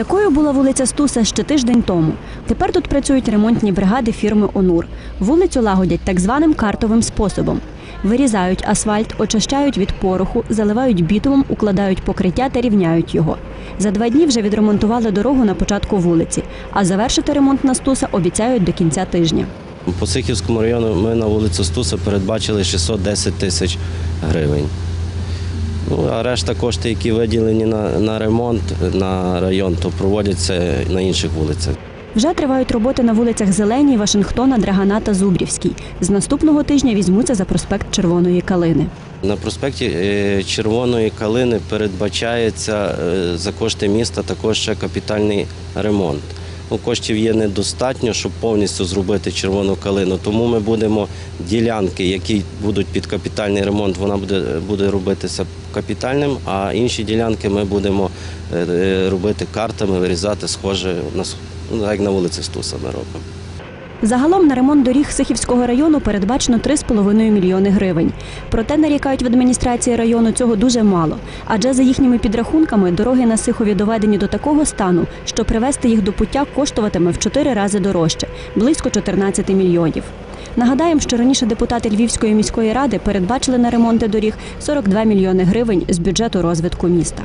Такою була вулиця Стуса ще тиждень тому. Тепер тут працюють ремонтні бригади фірми Онур. Вулицю лагодять так званим картовим способом. Вирізають асфальт, очищають від пороху, заливають бітумом, укладають покриття та рівняють його. За два дні вже відремонтували дорогу на початку вулиці, а завершити ремонт на Стуса обіцяють до кінця тижня. По Сихівському району ми на вулицю Стуса передбачили 610 тисяч гривень. Ну, а решта кошти, які виділені на, на ремонт на район, то проводяться на інших вулицях. Вже тривають роботи на вулицях Зеленій, Вашингтона, Драгана та Зубрівській. З наступного тижня візьмуться за проспект Червоної Калини. На проспекті е, Червоної калини передбачається е, за кошти міста також ще капітальний ремонт. Коштів є недостатньо, щоб повністю зробити червону калину. Тому ми будемо ділянки, які будуть під капітальний ремонт, вона буде, буде робитися капітальним, а інші ділянки ми будемо е, е, робити картами, вирізати схоже на ну, як на вулиці Стуса ми робимо. Загалом на ремонт доріг Сихівського району передбачено 3,5 мільйони гривень. Проте нарікають в адміністрації району цього дуже мало. Адже за їхніми підрахунками дороги на Сихові доведені до такого стану, що привести їх до пуття коштуватиме в 4 рази дорожче близько 14 мільйонів. Нагадаємо, що раніше депутати Львівської міської ради передбачили на ремонти доріг 42 мільйони гривень з бюджету розвитку міста.